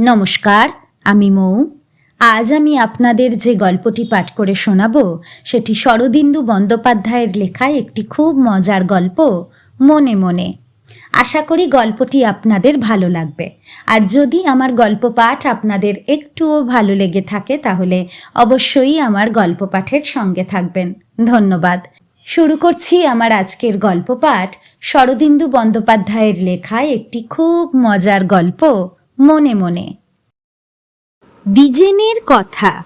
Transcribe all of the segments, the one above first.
নমস্কার, আমি মৌ। আজ আমি আপনাদের যে গল্পটি পাঠ করে শোনাব, সেটি শরদিন্দু বন্দ্যোপাধ্যায়ের লেখায় একটি খুব মজার গল্প, মনে মনে। আশা করি গল্পটি আপনাদের ভালো লাগবে। আর যদি আমার গল্প পাঠ আপনাদের একটুও ভালো লেগে থাকে, তাহলে অবশ্যই আমার গল্প পাঠের সঙ্গে থাকবেন। ধন্যবাদ। শুরু করছি আমার আজকের গল্প পাঠ, শরদিন্দু বন্দ্যোপাধ্যায়ের লেখায় একটি খুব মজার গল্প মনে মনে। দ্বিজেনের কথা।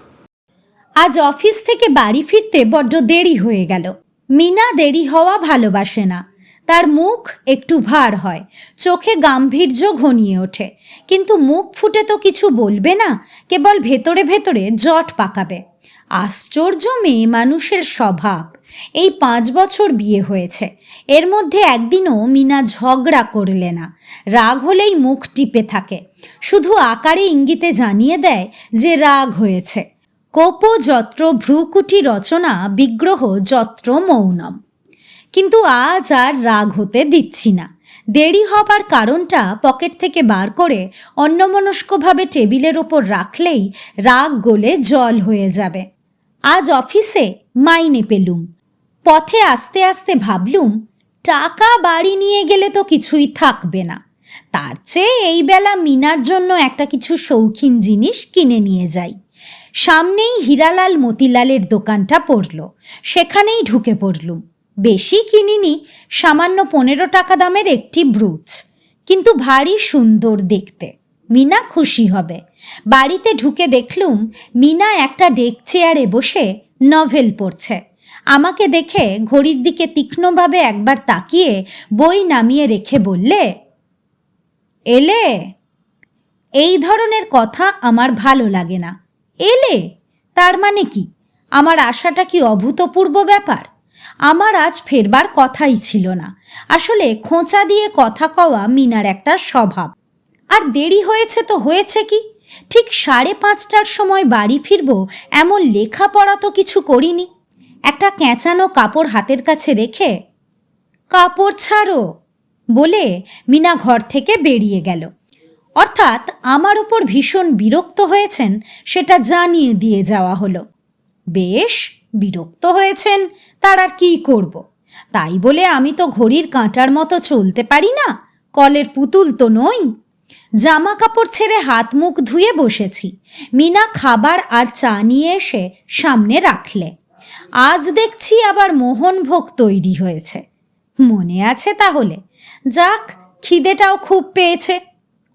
আজ অফিস থেকে বাড়ি ফিরতে বড্ড দেরি হয়ে গেল। মিনা দেরি হওয়া ভালোবাসে না। তার মুখ একটু ভার হয়। চোখে গাম্ভীর্য ঘনিয়ে ওঠে। কিন্তু মুখ ফুটে তো কিছু বলবে না, কেবল ভেতরে ভেতরে জট পাকাবে। আশ্চর্য মেয়ে মানুষের স্বভাব। এই পাঁচ বছর বিয়ে হয়েছে। এর মধ্যে একদিনও মিনা ঝগড়া করলে না। রাগ হলেই মুখ টিপে থাকে। শুধু আকারে ইঙ্গিতে জানিয়ে দেয় যে রাগ হয়েছে। কোপ যত্র ভ্রুকুটি রচনা, বিগ্রহ যত্র মৌনম। কিন্তু আজ আর রাগ হতে দিচ্ছি না। দেরি হবার কারণটা পকেট থেকে বার করে অন্যমনস্কভাবে টেবিলের ওপর রাখলেই রাগ গলে জল হয়ে যাবে। আজ অফিসে মাইনে পেলুম। পথে আস্তে আস্তে ভাবলুম, টাকা বাড়ি নিয়ে গেলে তো কিছুই থাকবে না। তার চেয়ে এই বেলা মিনার জন্য একটা কিছু শৌখিন জিনিস কিনে নিয়ে যাই। সামনেই হীরালাল মতিলালের দোকানটা পড়ল। সেখানেই ঢুকে পড়লুম। বেশি কিনিনি, সামান্য পনেরো টাকা দামের একটি ব্রুচ। কিন্তু ভারী সুন্দর দেখতে। মিনা খুশি হবে। বাড়িতে ঢুকে দেখলুম মিনা একটা ডেক চেয়ারে বসে নভেল পড়ছে। আমাকে দেখে ঘড়ির দিকে তীক্ষ্ণভাবে একবার তাকিয়ে বই নামিয়ে রেখে বললে, এলে, এই ধরনের কথা আমার ভালো লাগে না। এলে? তার মানে কি? আমার আশাটা কি অভূতপূর্ব ব্যাপার? আমার আজ ফেরবার কথাই ছিল না। আসলে খোঁচা দিয়ে কথা কওয়া মিনার একটা স্বভাব। আর দেরি হয়েছে তো হয়েছে কি? ঠিক সাড়ে পাঁচটার সময় বাড়ি ফিরব, এমন লেখাপড়া তো কিছু করিনি। একটা ক্যাঁচানো কাপড় হাতের কাছে রেখে, কাপড় ছাড়ো। বলে মিনা ঘর থেকে বেরিয়ে গেল। অর্থাৎ আমার ওপর ভীষণ বিরক্ত হয়েছেন, সেটা জানিয়ে দিয়ে যাওয়া হলো। বেশ, বিরক্ত হয়েছেন, তার আর কী করব? তাই বলে আমি তো ঘড়ির কাঁটার মতো চলতে পারি না, কলের পুতুল তো নই। জামা কাপড় ছেড়ে হাত মুখ ধুয়ে বসেছি। মিনা খাবার আর চা নিয়ে এসে সামনে রাখলে। আজ দেখছি আবার মোহনভোগ তৈরি হয়েছে। মনে আছে তাহলে? যাক, খিদেটাও খুব পেয়েছে।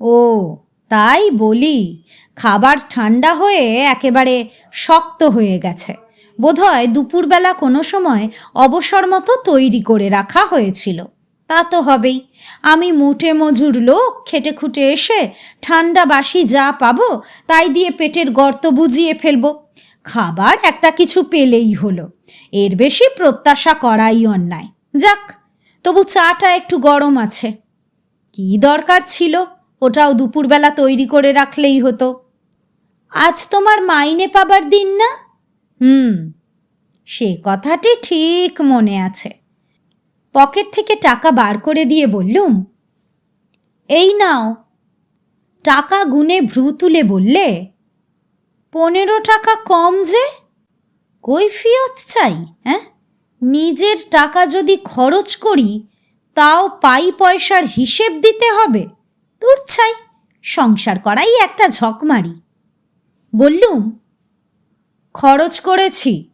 ও, তাই বলি, খাবার ঠান্ডা হয়ে একেবারে শক্ত হয়ে গেছে। বোধহয় দুপুরবেলা কোনো সময় অবসর মতো তৈরি করে রাখা হয়েছিল। তা তো হবেই। আমি মুটে মজুর লোক, খেটে খুটে এসে ঠান্ডা বাসি যা পাবো, তাই দিয়ে পেটের গর্ত বুঝিয়ে ফেলব। খাবার একটা কিছু পেলেই হলো। এর বেশি প্রত্যাশা করাই অন্যায়। যাক, তবু চাটা একটু গরম আছে। কি দরকার ছিল? ওটাও দুপুরবেলা তৈরি করে রাখলেই হতো। আজ তোমার মাইনে পাবার দিন না? হুম, সে কথাটি ঠিক মনে আছে। পকেট থেকে টাকা বার করে দিয়ে বললুম, এই নাও। টাকা গুনে ভ্রু তুলে বললে, পনেরো টাকা কম যে, কৈফিয়ত চাই হ্যাঁ? নিজের টাকা যদি খরচ করি, তাও পাই পয়সার হিসেব দিতে হবে। তোর চাই, সংসার করাই একটা ঝকমারি। বললুম, খরচ করেছি।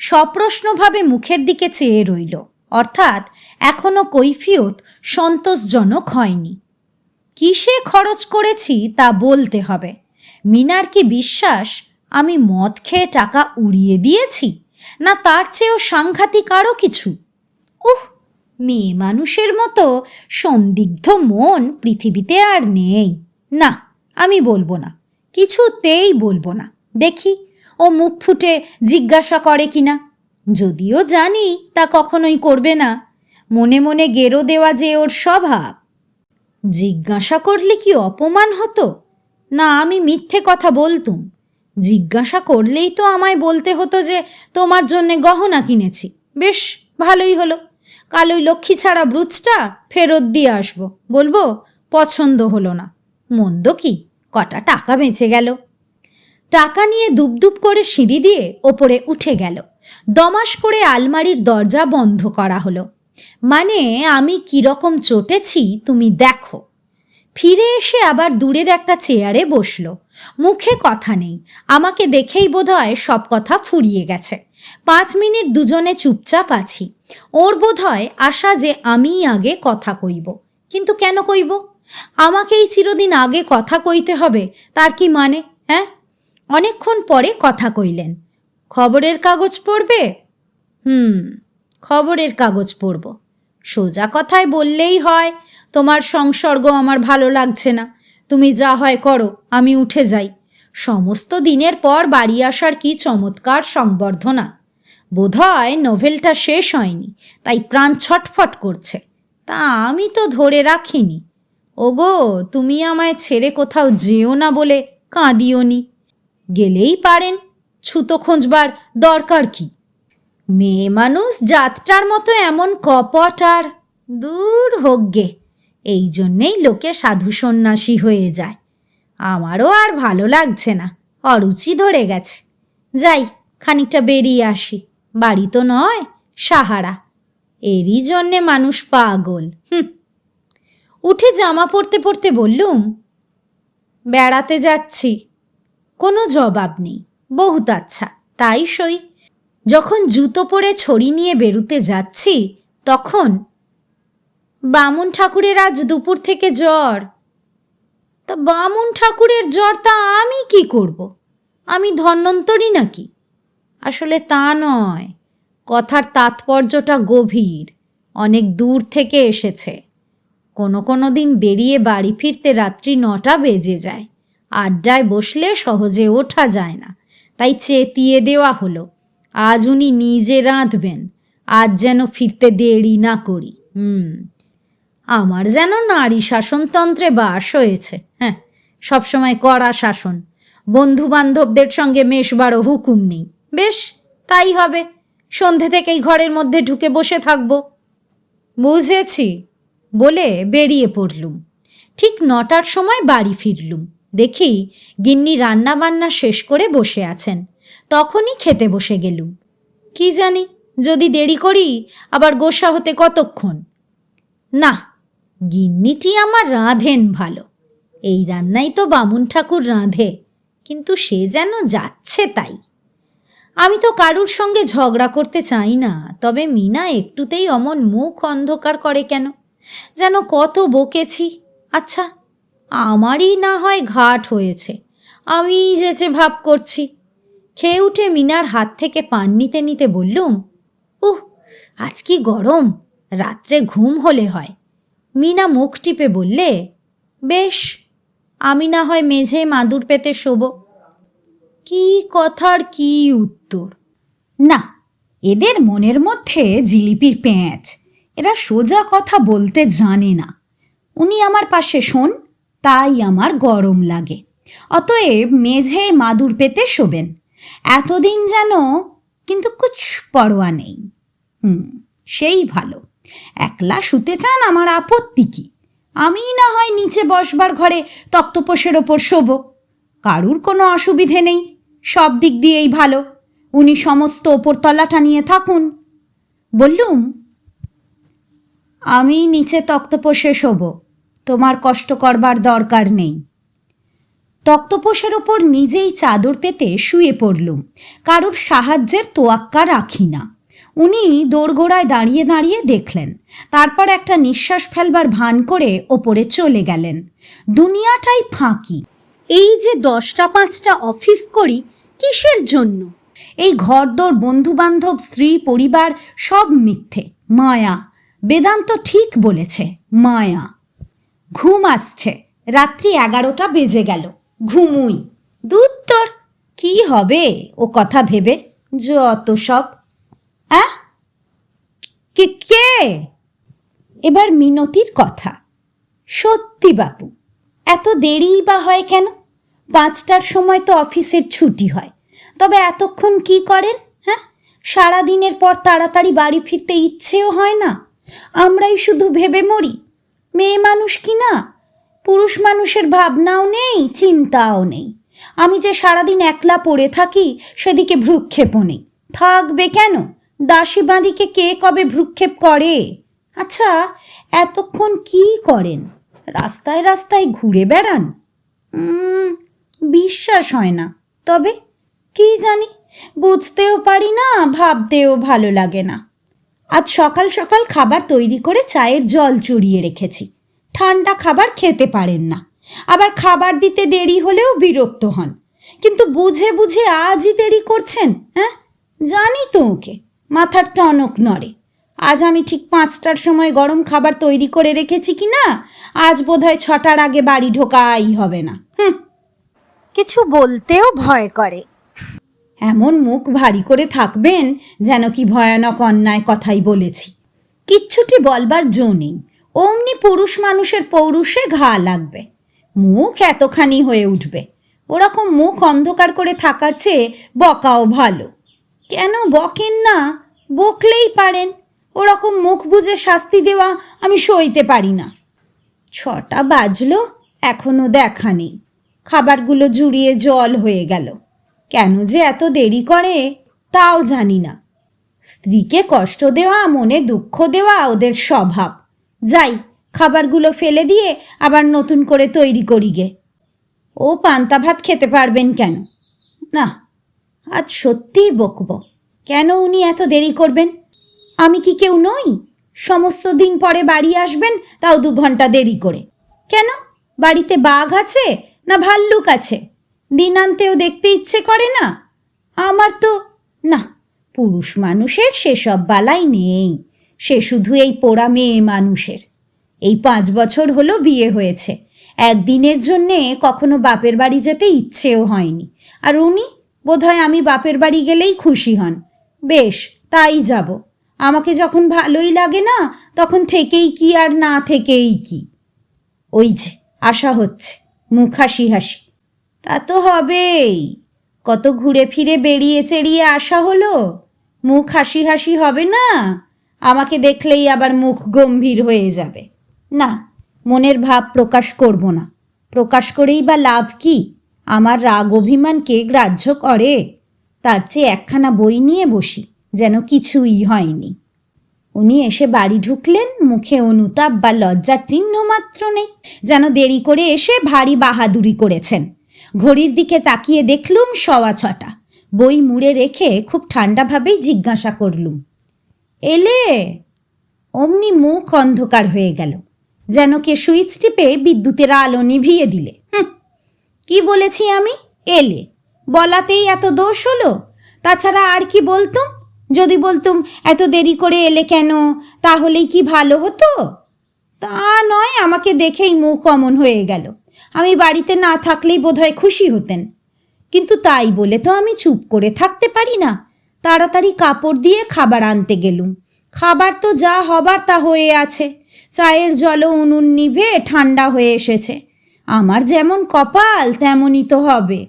সপ্রশ্নভাবে মুখের দিকে চেয়ে রইল। অর্থাৎ এখনও কৈফিয়ত সন্তোষজনক হয়নি। কিসে খরচ করেছি তা বলতে হবে। মিনার কি বিশ্বাস, আমি মদ খেয়ে টাকা উড়িয়ে দিয়েছি, না তার চেয়েও সাংঘাতিক আরও কিছু? উহ, মেয়ে মানুষের মতো সন্দিগ্ধ মন পৃথিবীতে আর নেই। না, আমি বলব না, কিছুতেই বলব না। দেখি, ও মুখ ফুটে জিজ্ঞাসা করে কিনা। যদিও জানি তা কখনোই করবে না। মনে মনে গেরো দেওয়া যে ওর স্বভাব। জিজ্ঞাসা করলে কি অপমান হতো? না, আমি মিথ্যে কথা বলতুম। জিজ্ঞাসা করলেই তো আমায় বলতে হতো যে তোমার জন্যে গহনা কিনেছি। বেশ, ভালোই হলো। কাল ওই লক্ষ্মী ছাড়া ব্রুচটা ফেরত দিয়ে আসব। বলব, পছন্দ হলো না। মন্দ কি? কটা টাকা বেঁচে গেল। টাকা নিয়ে দুবদুব করে সিঁড়ি দিয়ে ওপরে উঠে গেল। দমাস করে আলমারির দরজা বন্ধ করা হলো। মানে আমি কীরকম চটেছি, তুমি দেখো। ফিরে এসে আবার দূরের একটা চেয়ারে বসল। মুখে কথা নেই। আমাকে দেখেই বোধহয় সব কথা ফুরিয়ে গেছে। পাঁচ মিনিট দুজনে চুপচাপ আছি। ওর বোধহয় আশা যে আমিই আগে কথা কইব। কিন্তু কেন কইব? আমাকেই চিরদিন আগে কথা কইতে হবে, তার কি মানে হ্যাঁ? অনেকক্ষণ পরে কথা কইলেন। খবরের কাগজ পড়বে? হুম, খবরের কাগজ পড়ব। সোজা কথায় বললেই হয়, তোমার সংসর্গ আমার ভালো লাগছে না। তুমি যা হয় করো, আমি উঠে যাই। সমস্ত দিনের পর বাড়ি আসার কি চমৎকার সংবর্ধনা। বোধহয় নোভেলটা শেষ হয়নি, তাই প্রাণ ছটফট করছে। তা আমি তো ধরে রাখিনি। ওগো, তুমি আমায় ছেড়ে কোথাও যেও না বলে কাঁদিওনি গেলেই পারেন ছুতো খোঁজবার দরকার কি? মেয়ে মানুষ জাতটার মতো এমন কপট আর দূর হোক গে। এই জন্যেই লোকে সাধু সন্ন্যাসী হয়ে যায়। আমারও আর ভালো লাগছে না, অরুচি ধরে গেছে। যাই, খানিকটা বেরিয়ে আসি। বাড়ি তো নয়, সাহারা। এরই জন্যে মানুষ পাগল, হুম। উঠে জামা পরতে পরতে বললুম, বেড়াতে যাচ্ছি। কোনো জবাব নেই। বহুত আচ্ছা তাই সই। যখন জুতো পরে ছড়ি নিয়ে বেরুতে যাচ্ছি, তখন, বামুন ঠাকুরের আজ দুপুর থেকে জ্বর। তা বামুন ঠাকুরের জ্বর, তা আমি কি করব? আমি ধন্বন্তরী নাকি? আসলে তা নয়, কথার তাৎপর্যটা গভীর, অনেক দূর থেকে এসেছে। কোনো কোনো দিন বেরিয়ে বাড়ি ফিরতে রাত্রি নটা বেজে যায়, আড্ডায় বসলে সহজে ওঠা যায় না। তাই চেতিয়ে দেওয়া হলো। আজ উনি নিজে রাঁধবেন, আজ যেন ফিরতে দেরি না করি। হুম, আমার যেন নারী শাসনতন্ত্রে বাস হয়েছে। হ্যাঁ সবসময় কড়া শাসন। বন্ধু বান্ধবদের সঙ্গে মেশবারও হুকুম নেই। বেশ, তাই হবে। সন্ধে থেকেই ঘরের মধ্যে ঢুকে বসে থাকব। বুঝেছি, বলে বেরিয়ে পড়লুম। ঠিক নটার সময় বাড়ি ফিরলুম। দেখি গিন্নি রান্না বান্না শেষ করে বসে আছেন। তখনই খেতে বসে গেলুম। কি জানি, যদি দেরি করি, আবার গোসা হতে কতক্ষণ? না, গিন্নিটি আমার রাঁধেন ভালো। এই রান্নাই তো বামুন ঠাকুর রাঁধে, কিন্তু সে যেন যাচ্ছে তাই। আমি তো কারুর সঙ্গে ঝগড়া করতে চাই না, তবে মিনা একটুতেই অমন মুখ অন্ধকার করে কেন? যেন কত বকেছি। আচ্ছা আমারই না হয় ঘাট হয়েছে। আমিই যেচে ভাব করছি। খেয়ে উঠে মিনার হাত থেকে পান নিতে নিতে বললুম, উহ, আজ কি গরম? রাত্রে ঘুম হলে হয়। মিনা মুখ টিপে বললে, বেশ, আমি না হয় মেঝে মাদুর পেতে শোব। কি কথার কি উত্তর? না, এদের মনের মধ্যে জিলিপির পেঁচ এরা সোজা কথা বলতে জানে না। উনি আমার পাশে শোন তাই আমার গরম লাগে। অতএব মেঝে মাদুর পেতে শোবেন। এতদিন যেন কিন্তু কুছ পরোয়া নেই। হুম, সেই ভালো। একলা শুতে চান আমার আপত্তি কি? আমি না হয় নিচে বসবার ঘরে তক্তপোষের ওপর শোবো। কারুর কোনো অসুবিধে নেই, সব দিক দিয়েই ভালো। উনি সমস্ত ওপরতলাটা নিয়ে থাকুন। বললুম, আমি নিচে তক্তপোষে শোব। তোমার কষ্ট করবার দরকার নেই। তক্তপোষের ওপর নিজেই চাদর পেতে শুয়ে পড়লুম। কারুর সাহায্যের তোয়াক্কা রাখি না। উনি দোরগোড়ায় দাঁড়িয়ে দাঁড়িয়ে দেখলেন। তারপর একটা নিঃশ্বাস ফেলবার ভান করে ওপরে চলে গেলেন। দুনিয়াটাই ফাঁকি। এই যে দশটা পাঁচটা অফিস করি, কিসের জন্য? এই ঘরদোর, বন্ধুবান্ধব, স্ত্রী, পরিবার সব মিথ্যে। মায়া। বেদান্ত ঠিক বলেছে, মায়া। ঘুম আসছে। রাত্রি এগারোটা বেজে গেল। ঘুমুই। দূর তোর, কি হবে? ও কথা ভেবে যত সব। কে কে? এবার মিনতির কথা। সত্যি বাপু, এত দেরিই বা হয় কেন? পাঁচটার সময় তো অফিসের ছুটি হয়। তবে এতক্ষণ কি করেন হ্যাঁ? সারাদিনের পর তাড়াতাড়ি বাড়ি ফিরতে ইচ্ছেও হয় না। আমরাই শুধু ভেবে মরি। মেয়ে মানুষ কি না? পুরুষ মানুষের ভাবনাও নেই, চিন্তাও নেই। আমি যে সারাদিন একলা পড়ে থাকি, সেদিকে ভ্রুক্ষেপও নেই। থাকবে কেন? দাসী বাঁধিকে কে কবে ভ্রুক্ষেপ করে? আচ্ছা এতক্ষণ কি করেন? রাস্তায় রাস্তায় ঘুরে বেড়ান? বিশ্বাস হয় না। তবে, কি জানি? বুঝতেও পারি না, ভাবতেও ভালো লাগে না। আজ সকাল সকাল খাবার তৈরি করে চায়ের জল চড়িয়ে রেখেছি। ঠান্ডা খাবার খেতে পারেন না। আবার খাবার দিতে দেরি হলেও বিরক্ত হন। কিন্তু বুঝে বুঝে আজই দেরি করছেন হ্যাঁ? জানি তো ওকে। মাথার টনক নড়ে। আজ আমি ঠিক পাঁচটার সময় গরম খাবার তৈরি করে রেখেছি কি না, আজ বোধহয় ছটার আগে বাড়ি ঢোকাই হবে না। হুম। কিছু বলতেও ভয় করে। এমন মুখ ভারী করে থাকবেন যেন কি ভয়ানক অন্যায় কথাই বলেছি। কিচ্ছুটি বলবার জো নেই। অমনি পুরুষ মানুষের পৌরুষে ঘা লাগবে। মুখ এতখানি হয়ে উঠবে। ওরকম মুখ অন্ধকার করে থাকার চেয়ে বকাও ভালো। কেন বকেন না? বকলেই পারেন। ওরকম মুখ বুঝে শাস্তি দেওয়া আমি সইতে পারি না। ছটা বাজলো, এখনও দেখা নেই। খাবারগুলো জুড়িয়ে জল হয়ে গেল। কেন যে এত দেরি করে, তাও জানি না। স্ত্রীকে কষ্ট দেওয়া, মনে দুঃখ দেওয়া ওদের স্বভাব। যাই, খাবারগুলো ফেলে দিয়ে আবার নতুন করে তৈরি করি গে। ও পান্তা ভাত খেতে পারবেন কেন? না, আজ সত্যিই বকব কেন উনি এত দেরি করবেন? আমি কি কেউ নই? সমস্ত দিন পরে বাড়ি আসবেন, তাও দু ঘণ্টা দেরি করে। কেন? বাড়িতে বাঘ আছে না ভাল্লুক আছে? দিনান্তেও দেখতে ইচ্ছে করে না? আমার তো, না, পুরুষ মানুষের সেসব বালাই নেই। সে শুধু এই পোড়া মেয়ে মানুষের। এই পাঁচ বছর হলো বিয়ে হয়েছে। একদিনের জন্যে কখনো বাপের বাড়ি যেতে ইচ্ছেও হয়নি। আর উনি, বোধহয় আমি বাপের বাড়ি গেলেই খুশি হন। বেশ, তাই যাব। আমাকে যখন ভালোই লাগে না, তখন থেকেই কি আর না থেকেই কি? ওই যে, আশা হচ্ছে। মুখ হাসি হাসি। তা তো হবেই। কত ঘুরে ফিরে বেরিয়ে চেরিয়ে আসা হলো? মুখ হাসি হাসি হবে না? আমাকে দেখলেই আবার মুখ গম্ভীর হয়ে যাবে। না, মনের ভাব প্রকাশ করব না। প্রকাশ করেই বা লাভ কি? আমার রাগ অভিমানকে গ্রাহ্য করে? তার চেয়ে একখানা বই নিয়ে বসি, যেন কিছুই হয়নি। উনি এসে বাড়ি ঢুকলেন, মুখে অনুতাপ বা লজ্জার চিহ্ন মাত্র নেই, যেন দেরি করে এসে ভারী বাহাদুরি করেছেন। ঘড়ির দিকে তাকিয়ে দেখলুম সওয়া ছটা। বই মুড়ে রেখে খুব ঠান্ডাভাবেই জিজ্ঞাসা করলুম, এলে? অমনি মুখ অন্ধকার হয়ে গেল, যেন কে সুইচ টিপে বিদ্যুতের আলো নিভিয়ে দিলে। কি বলেছি আমি? এলে। বলাতেই এত দোষ হলো? তাছাড়া আর কি বলতুম? যদি বলতুম, এত দেরি করে এলে কেন? তাহলেই কি ভালো হতো? তা নয়, আমাকে দেখেই মুখ অমন হয়ে গেল। আমি বাড়িতে না থাকলেই বোধহয় খুশি হতেন। কিন্তু তাই বলে তো আমি চুপ করে থাকতে পারি না। তাড়াতাড়ি কাপড় দিয়ে খাবার আনতে গেলুম। খাবার তো যা হবার তা হয়ে আছে। চায়ের জলও উনুন নিভে ঠান্ডা হয়ে এসেছে। আমার যেমন কপাল, তেমনই তো হবে।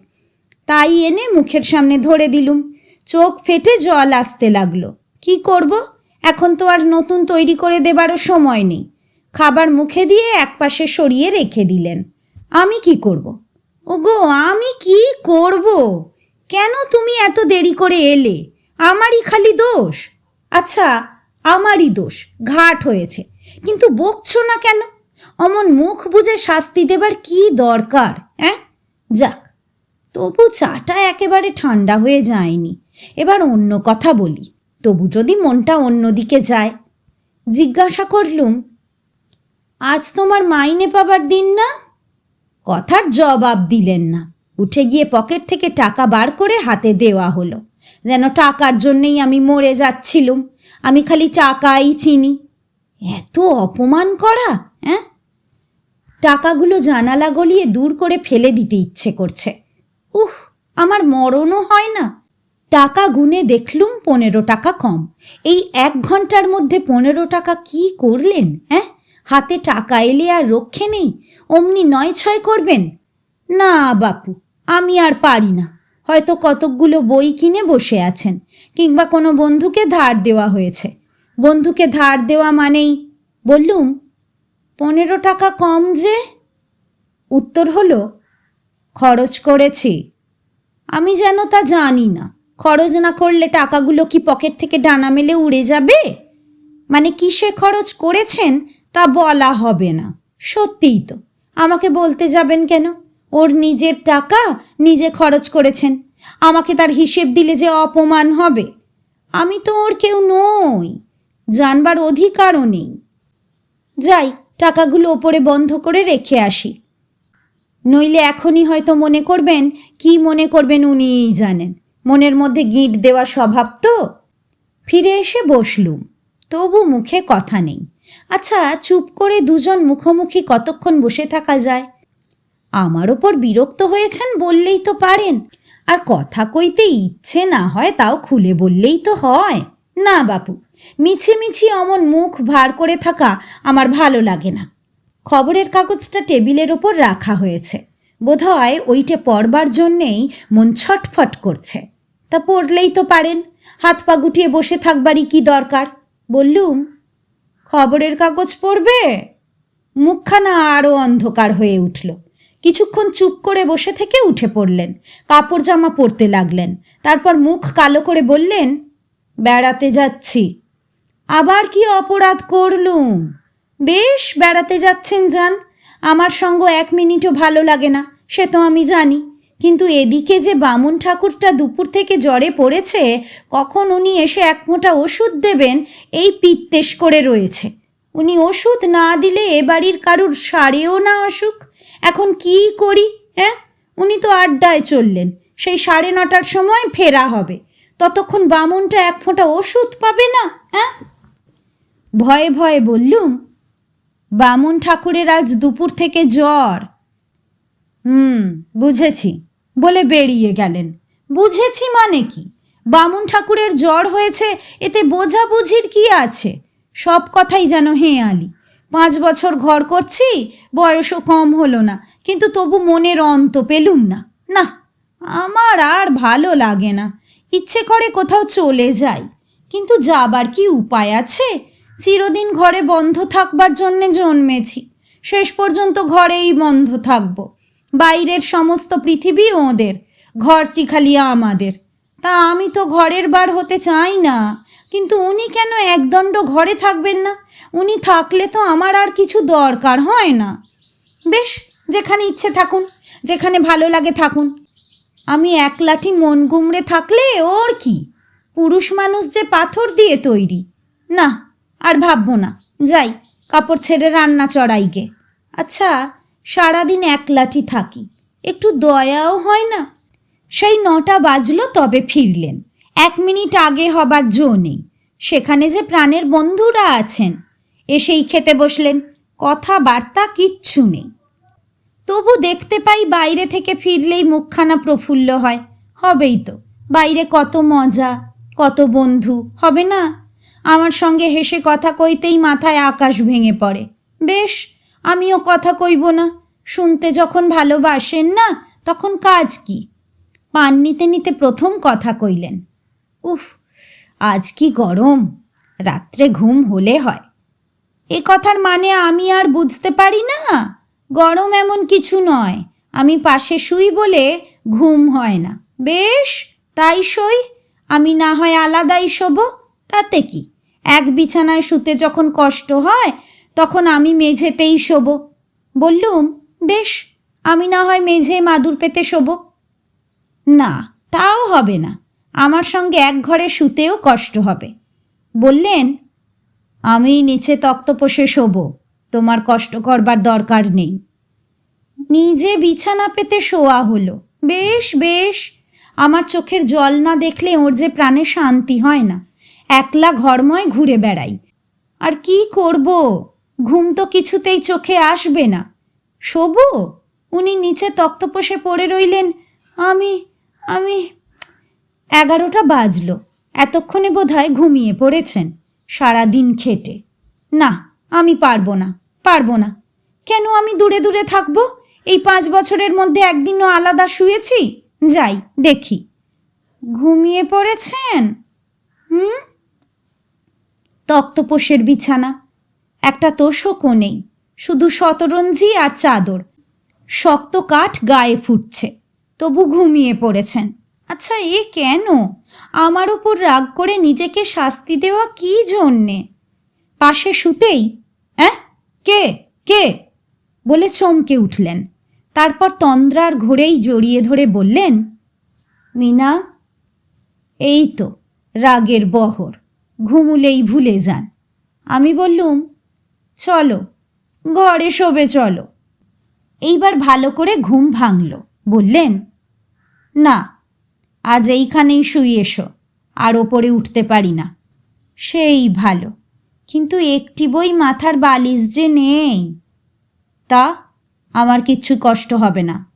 তাই এনে মুখের সামনে ধরে দিলুম। চোখ ফেটে জল আসতে লাগল। কি করব? এখন তো আর নতুন তৈরি করে দেবারও সময় নেই। খাবার মুখে দিয়ে একপাশে সরিয়ে রেখে দিলেন। আমি কি করব? ওগো, আমি কি করব? কেন তুমি এত দেরি করে এলে? আমারই খালি দোষ। আচ্ছা আমারই দোষ। ঘাট হয়েছে। কিন্তু বকছো না কেন? অমন মুখ বুঝে শাস্তি দেবার কি দরকার হ্যাঁ যাক, তবু চাটা একেবারে ঠান্ডা হয়ে যায়নি। এবার অন্য কথা বলি। তবু যদি মনটা অন্যদিকে যায়। জিজ্ঞাসা করলুম, আজ তোমার মাইনে পাবার দিন না? কথার জবাব দিলেন না। উঠে গিয়ে পকেট থেকে টাকা বার করে হাতে দেওয়া হলো। যেন টাকার জন্যেই আমি মরে যাচ্ছিলুম। আমি খালি টাকাই চিনি। এত অপমান করা হ্যাঁ টাকাগুলো জানালা গলিয়ে দূর করে ফেলে দিতে ইচ্ছে করছে। উহ, আমার মরণও হয় না। টাকা গুনে দেখলুম পনেরো টাকা কম। এই এক ঘণ্টার মধ্যে পনেরো টাকা কি করলেন হ্যাঁ হাতে টাকা এলে আর রক্ষে নেই, অমনি নয় ছয় করবেন? না বাপু, আমি আর পারি না। হয়তো কতকগুলো বই কিনে বসে আছেন, কিংবা কোনো বন্ধুকে ধার দেওয়া হয়েছে। বন্ধুকে ধার দেওয়া মানেই, বললুম, পনেরো টাকা কম যে? উত্তর হলো, খরচ করেছি। আমি যেন তা জানি না, খরচ না করলে টাকাগুলো কি পকেট থেকে ডানা মেলে উড়ে যাবে? মানে কিসে খরচ করেছেন তা বলা হবে না। সত্যিই তো। আমাকে বলতে যাবেন কেন? ওর নিজের টাকা নিজে খরচ করেছেন। আমাকে তার হিসেব দিলে যে অপমান হবে। আমি তো ওর কেউ নই। জানবার অধিকারও নেই। যাই, টাকাগুলো ওপরে বন্ধ করে রেখে আসি। নইলে এখনই হয়তো মনে করবেন, কি মনে করবেন উনিই জানেন। মনের মধ্যে গিঁট দেওয়া স্বভাব তো। ফিরে এসে বসলুম। তবু মুখে কথা নেই। আচ্ছা চুপ করে দুজন মুখোমুখি কতক্ষণ বসে থাকা যায়? আমার ওপর বিরক্ত হয়েছেন বললেই তো পারেন। আর কথা কইতে ইচ্ছে না হয় তাও খুলে বললেই তো হয়। না, বাপু, মিছি মিছি অমন মুখ ভার করে থাকা আমার ভালো লাগে না। খবরের কাগজটা টেবিলের ওপর রাখা হয়েছে। বোধহয় ওইটে পড়বার জন্যেই মন ছটফট করছে। তা পড়লেই তো পারেন। হাত পা গুটিয়ে বসে থাকবারই কি দরকার? বললুম খবরের কাগজ পড়বে? মুখখানা আরও অন্ধকার হয়ে উঠল। কিছুক্ষণ চুপ করে বসে থেকে উঠে পড়লেন। কাপড় জামা পরতে লাগলেন। তারপর মুখ কালো করে বললেন, বেড়াতে যাচ্ছি। আবার কি অপরাধ করলুম? বেশ, বেড়াতে যাচ্ছেন যান। আমার সঙ্গ এক মিনিটও ভালো লাগে না, সে তো আমি জানি। কিন্তু এদিকে যে বামুন ঠাকুরটা দুপুর থেকে জ্বরে পড়েছে, কখন উনি এসে এক মোটা ওষুধ দেবেন, এই পিত্তেশ করে রয়েছে। উনি ওষুধ না দিলে এ বাড়ির কারুর সারেও না আসুক। এখন কি করি হ্যাঁ? উনি তো আড্ডায় চললেন, সেই সাড়ে নটার সময় ফেরা হবে। ততক্ষণ বামুনটা এক ফোঁটা ওষুধ পাবে না হ্যাঁ? ভয়ে ভয়ে বললুম, বামুন ঠাকুরের আজ দুপুর থেকে জ্বর। হুম, বুঝেছি। বলে বেরিয়ে গেলেন। বুঝেছি মানে কি? বামুন ঠাকুরের জ্বর হয়েছে, এতে বোঝাবুঝির কি আছে? সব কথাই যেন হেঁয়ালি। পাঁচ বছর ঘর করছি, বয়সও কম হলো না, কিন্তু তবু মনের অন্ত পেলুম না। না, আমার আর ভালো লাগে না। ইচ্ছে করে কোথাও চলে যাই, কিন্তু যাবার কি উপায় আছে? চিরদিন ঘরে বন্ধ থাকবার জন্যে জন্মেছি, শেষ পর্যন্ত ঘরেই বন্ধ থাকব। বাইরের সমস্ত পৃথিবী ওদের, ঘর চিখালিয়া আমাদের। তা আমি তো ঘরের বার হতে চাই না, কিন্তু উনি কেন একদণ্ড ঘরে থাকবেন না? উনি থাকলে তো আমার আর কিছু দরকার হয় না। বেশ, যেখানে ইচ্ছে থাকুন, যেখানে ভালো লাগে থাকুন। আমি একলাটি মন গুমড়ে থাকলে ওর কি? পুরুষ মানুষ যে পাথর দিয়ে তৈরি। না, আর ভাববো না। যাই, কাপড় ছেড়ে রান্না চড়াই গে। আচ্ছা সারাদিন একলাটি থাকি। একটু দয়াও হয় না? সেই নটা বাজলো তবে ফিরলেন। এক মিনিট আগে হবার জো নেই। সেখানে যে প্রাণের বন্ধুরা আছেন, এসেই খেতে বসলেন। কথাবার্তা কিচ্ছু নেই। তবু দেখতে পাই বাইরে থেকে ফিরলেই মুখখানা প্রফুল্ল হয়। হবেই তো। বাইরে কত মজা, কত বন্ধু, হবে না? আমার সঙ্গে হেসে কথা কইতেই মাথায় আকাশ ভেঙে পড়ে। বেশ, আমিও কথা কইব না। শুনতে যখন ভালোবাসেন না, তখন কাজ কি? পান নিতে নিতে প্রথম কথা কইলেন, উফ, আজ কি গরম, রাত্রে ঘুম হলে হয়। এ কথার মানে আমি আর বুঝতে পারি না। গরম এমন কিছু নয়, আমি পাশে শুই বলে ঘুম হয় না। বেশ, তাই সই আমি না হয় আলাদাই শোব, তাতে কি? এক বিছানায় শুতে যখন কষ্ট হয়, তখন আমি মেঝেতেই শোব। বললুম বেশ, আমি না হয় মেঝে মাদুর পেতে শোব। না, তাও হবে না। আমার সঙ্গে এক ঘরে শুতেও কষ্ট হবে। বললেন, আমি নিচে তক্তপোষে শোব, তোমার কষ্ট করবার দরকার নেই। নিজে বিছানা পেতে শোয়া হলো। বেশ বেশ, আমার চোখের জল না দেখলে ওর যে প্রাণে শান্তি হয় না। একলা ঘরময় ঘুরে বেড়াই। আর কি করব? ঘুম তো কিছুতেই চোখে আসবে না। শোবো? উনি নিচে তক্তপোষে পড়ে রইলেন। আমি আমি এগারোটা বাজলো। এতক্ষণে বোধহয় ঘুমিয়ে পড়েছেন। সারা দিন খেটে। না, আমি পারব না পারব না। কেন আমি দূরে দূরে থাকব? এই পাঁচ বছরের মধ্যে একদিনও আলাদা শুয়েছি? যাই, দেখি। ঘুমিয়ে পড়েছেন? হুম? তক্তপোষের বিছানা। একটা তোষকও নেই। শুধু শতরঞ্জি আর চাদর। শক্ত কাঠ গায়ে ফুটছে। তবু ঘুমিয়ে পড়েছেন। আচ্ছা এ কেন? আমার ওপর রাগ করে নিজেকে শাস্তি দেওয়া কী জন্যে? পাশে শুতেই, অ্যাঁ? কে? কে? বলে চমকে উঠলেন। তারপর তন্দ্রার ঘোরেই জড়িয়ে ধরে বললেন, মিনা, এই তো রাগের বহর। ঘুমুলেই ভুলে যান। আমি বললুম, চলো ঘরে শোবে, চলো। এইবার ভালো করে ঘুম ভাঙল। বললেন, না, আজ এইখানেই শুই এসো, আর ওপরে উঠতে পারি না। সেই ভালো, কিন্তু একটি বই মাথার বালিশ যে নেই, তা আমার কিচ্ছু কষ্ট হবে না।